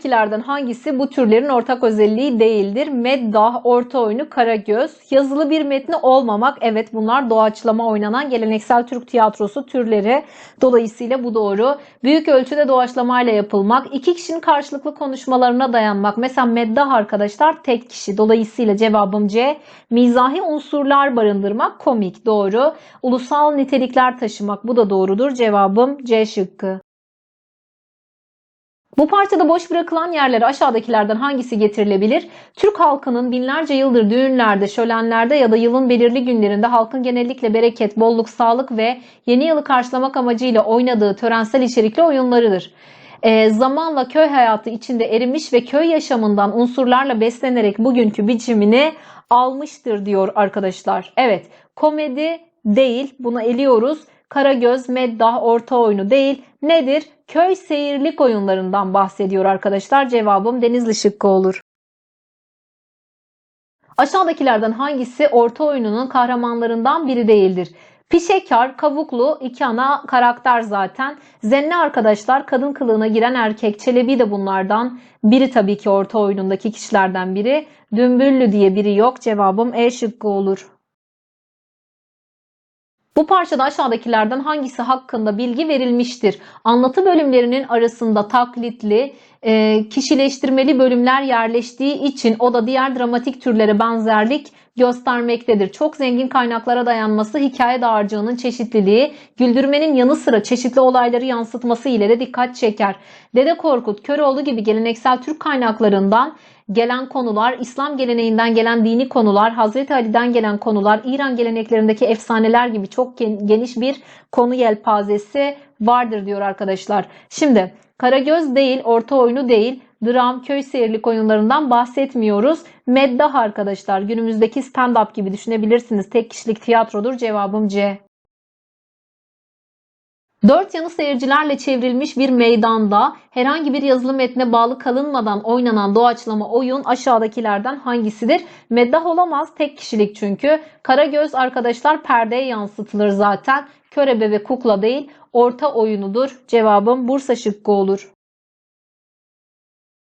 Aşağıdakilerden hangisi bu türlerin ortak özelliği değildir? Meddah, orta oyunu, karagöz. Yazılı bir metni olmamak. Evet bunlar doğaçlama oynanan geleneksel Türk tiyatrosu türleri. Dolayısıyla bu doğru. Büyük ölçüde doğaçlamayla yapılmak. iki kişinin karşılıklı konuşmalarına dayanmak. Mesela meddah arkadaşlar tek kişi. Dolayısıyla cevabım C. Mizahi unsurlar barındırmak komik. Doğru. Ulusal nitelikler taşımak. Bu da doğrudur. Cevabım C şıkkı. Bu parçada boş bırakılan yerlere aşağıdakilerden hangisi getirilebilir? Türk halkının binlerce yıldır düğünlerde, şölenlerde ya da yılın belirli günlerinde halkın genellikle bereket, bolluk, sağlık ve yeni yılı karşılamak amacıyla oynadığı törensel içerikli oyunlarıdır. E, zamanla köy hayatı içinde erimiş ve köy yaşamından unsurlarla beslenerek bugünkü biçimini almıştır diyor arkadaşlar. Evet, komedi değil, bunu eliyoruz. Karagöz, meddah, orta oyunu değil. Nedir? Köy seyirlik oyunlarından bahsediyor arkadaşlar. Cevabım Denizli şıkkı olur. Aşağıdakilerden hangisi orta oyununun kahramanlarından biri değildir? Pişekar, Kavuklu iki ana karakter zaten. Zenne arkadaşlar kadın kılığına giren erkek. Çelebi de bunlardan. Biri tabii ki orta oyunundaki kişilerden biri. Dümbüllü diye biri yok. Cevabım E şıkkı olur. Bu parçada aşağıdakilerden hangisi hakkında bilgi verilmiştir? Anlatı bölümlerinin arasında taklitli, e, kişileştirmeli bölümler yerleştiği için o da diğer dramatik türlere benzerlik göstermektedir. Çok zengin kaynaklara dayanması, hikaye dağarcığının çeşitliliği, güldürmenin yanı sıra çeşitli olayları yansıtması ile de dikkat çeker. Dede Korkut, Köroğlu gibi geleneksel Türk kaynaklarından gelen konular, İslam geleneğinden gelen dini konular, Hazreti Ali'den gelen konular, İran geleneklerindeki efsaneler gibi çok geniş bir konu yelpazesi vardır diyor arkadaşlar. Şimdi Karagöz değil, orta oyunu değil, dram, köy seyirlik oyunlarından bahsetmiyoruz. Meddah arkadaşlar günümüzdeki stand-up gibi düşünebilirsiniz. Tek kişilik tiyatrodur. Cevabım C. Dört yanı seyircilerle çevrilmiş bir meydanda herhangi bir yazılı metne bağlı kalınmadan oynanan doğaçlama oyun aşağıdakilerden hangisidir? Meddah olamaz tek kişilik çünkü. Karagöz arkadaşlar perdeye yansıtılır zaten. Körebe ve kukla değil orta oyunudur. Cevabım Bursa şıkkı olur.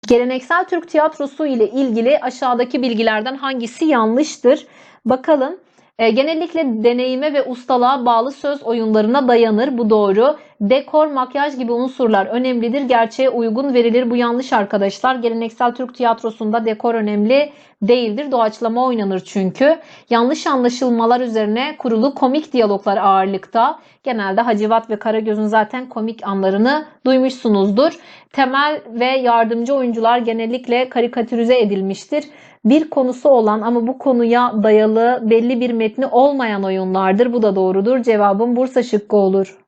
Geleneksel Türk tiyatrosu ile ilgili aşağıdaki bilgilerden hangisi yanlıştır? Bakalım. E, genellikle deneyime ve ustalığa bağlı söz oyunlarına dayanır. Bu doğru. Dekor, makyaj gibi unsurlar önemlidir. Gerçeğe uygun verilir. Bu yanlış arkadaşlar. Geleneksel Türk tiyatrosunda dekor önemli değildir. Doğaçlama oynanır çünkü. Yanlış anlaşılmalar üzerine kurulu komik diyaloglar ağırlıkta. Genelde Hacivat ve Karagöz'ün zaten komik anlarını duymuşsunuzdur. Temel ve yardımcı oyuncular genellikle karikatürize edilmiştir. Bir konusu olan ama bu konuya dayalı belli bir metni olmayan oyunlardır. Bu da doğrudur. Cevabım Bursa şıkkı olur.